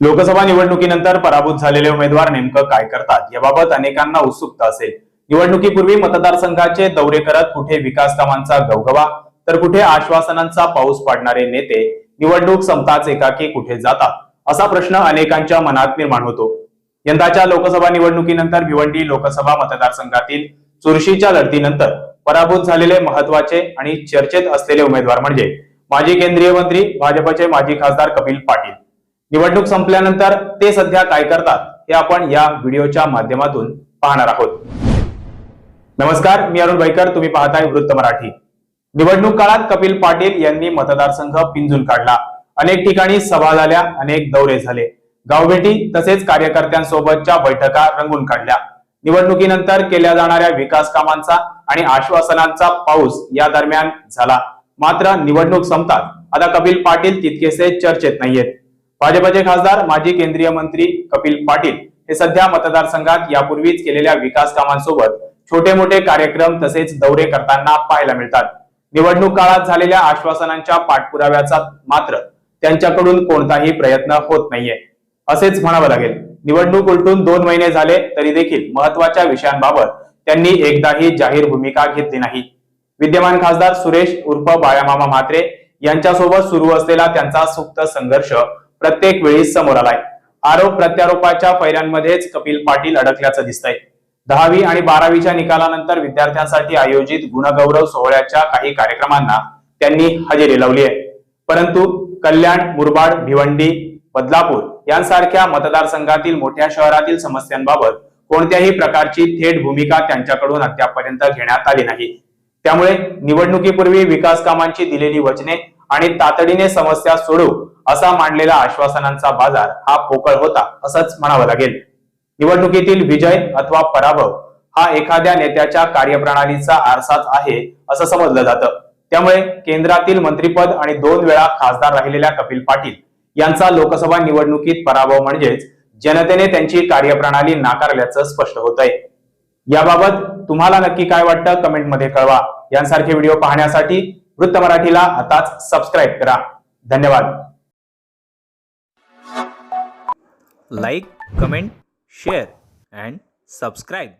लोकसभा निवडणुकीनंतर पराभूत झालेले उमेदवार नेमकं काय करतात? याबाबत अनेकांना उत्सुकता असेल. निवडणुकीपूर्वी मतदारसंघाचे दौरे करत कुठे विकास कामांचा गवगवा तर कुठे आश्वासनांचा पाऊस पाडणारे नेते निवडणूक संपताच एकाकी कुठे जातात? असा प्रश्न अनेकांच्या मनात निर्माण होतो. यंदाच्या लोकसभा निवडणुकीनंतर भिवंडी लोकसभा मतदारसंघातील चुरशीच्या लढतीनंतर पराभूत झालेले महत्त्वाचे आणि चर्चेत असलेले उमेदवार म्हणजे माजी केंद्रीय मंत्री भाजपचे माजी खासदार कपिल पाटील. निवडणूक संपल्यानंतर ते सध्या काय करतात हे आपण या व्हिडिओच्या माध्यमातून पाहणार आहोत. नमस्कार मी अरुण भाईकर तुम्ही पाहताय वृत्त मराठी. निवडणूक काळात कपिल पाटील यांनी मतदारसंघ पिंजून काढला. अनेक ठिकाणी सभा झाल्या अनेक दौरे झाले. गावभेटी तसेच कार्यकर्त्यांसोबतच्या बैठका रंगून काढल्या. निवडणुकीनंतर केल्या जाणाऱ्या विकास कामांचा आणि आश्वासनांचा पाऊस या दरम्यान झाला. मात्र निवडणूक संपतात. आता कपिल पाटील तितकेसे चर्चेत नाहीयेत. भाजपचे खासदार माजी केंद्रीय मंत्री कपिल पाटील हे सध्या मतदारसंघात यापूर्वीच केलेल्या विकास कामांसोबत छोटे मोठे कार्यक्रम तसेच दौरे करताना पाहायला मिळतात. निवडणूक काळात झालेल्या आश्वासनांच्या पाठपुराव्याचा मात्र त्यांच्याकडून कोणताही प्रयत्न होत नाहीये. असेच म्हणावं लागेल निवडणूक उलटून दोन महिने झाले तरी देखील महत्त्वाच्या विषयांबाबत त्यांनी एकदाही जाहीर भूमिका घेतली नाही. विद्यमान खासदार सुरेश उर्फ बाळामामा म्हात्रे यांच्यासोबत सुरू असलेला त्यांचा सुप्त संघर्ष प्रत्येक वेळी समोर आलाय. आरोप प्रत्यारोपाच्या पैऱ्यांमध्येच कपिल पाटील अडकल्याचं दिसतंय. दहावी आणि बारावीच्या निकालानंतर विद्यार्थ्यांसाठी आयोजित गुणगौरव सोहळ्याच्या काही कार्यक्रमांना त्यांनी हजेरी लावली आहे. परंतु कल्याण मुरबाड भिवंडी बदलापूर यांसारख्या मतदारसंघातील मोठ्या शहरातील समस्यांबाबत कोणत्याही प्रकारची थेट भूमिका त्यांच्याकडून अद्यापर्यंत घेण्यात आली नाही. त्यामुळे निवडणुकीपूर्वी विकास कामांची दिलेली वचने आणि तातडीने समस्या सोडवू असा मांडलेला आश्वासनांचा बाजार हा पोकळ होता असंच म्हणावं लागेल. निवडणुकीतील विजय अथवा पराभव हा एखाद्या नेत्याच्या कार्यप्रणालीचा आरसाच आहे असं समजलं जातं. त्यामुळे केंद्रातील मंत्रीपद आणि दोन वेळा खासदार राहिलेल्या कपिल पाटील यांचा लोकसभा निवडणुकीत पराभव म्हणजेच जनतेने त्यांची कार्यप्रणाली नाकारल्याचं स्पष्ट होत आहे याबाबत तुम्हाला नक्की काय वाटतं कमेंटमध्ये कळवा. यांसारखे व्हिडिओ पाहण्यासाठी वृत्त मराठीला आताच सबस्क्राईब करा. धन्यवाद. Like comment share and subscribe